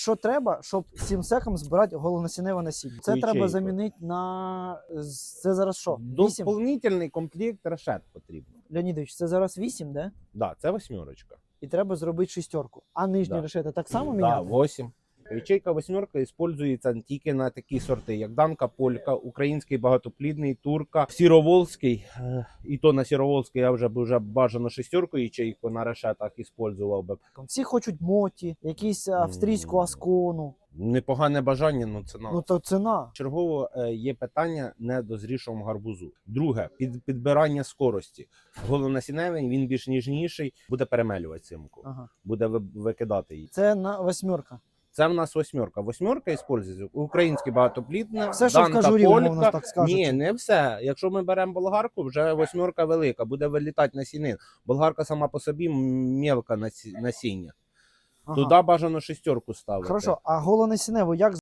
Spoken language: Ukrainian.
Що треба, щоб всім секом збирати голонасінневе насіння? Це треба замінити на це зараз що? 8? Доповнительний комплект решет потрібно. Леонідович, це зараз 8, де? Да, це восьмерочка. І треба зробити шістерку. А нижні Да. решети так само Да, міняти? 8. Ячейка восьмерка використовується тільки на такі сорти, як Данка, Полька, український багатоплідний, турка, сіроволський. Е, І то на сіроволський я вже б вже бажано шестерку ячейку на решетах використовував би. Всі хочуть моті, якісь австрійську аскону. Непогане бажання, ну це на Ну то ціна. Чергово е, є питання недозрішому гарбузу. Друге під, підбирання скорості. Голонасіневий він більш ніжніший, буде перемелювати симку, Ага. буде ви- викидати її. Це на восьмерка. Це в нас восьмерка. Восьмерка використовується українське багатоплідне, Все, що в данка, кажурі, полька. умовно так скажуть. Ні, не все. Якщо ми беремо болгарку, вже восьмерка велика, буде вилітати насіння. Болгарка сама по собі мелка насіння. Ага. Туди бажано шестерку ставити. Хорошо, а голонасінневу як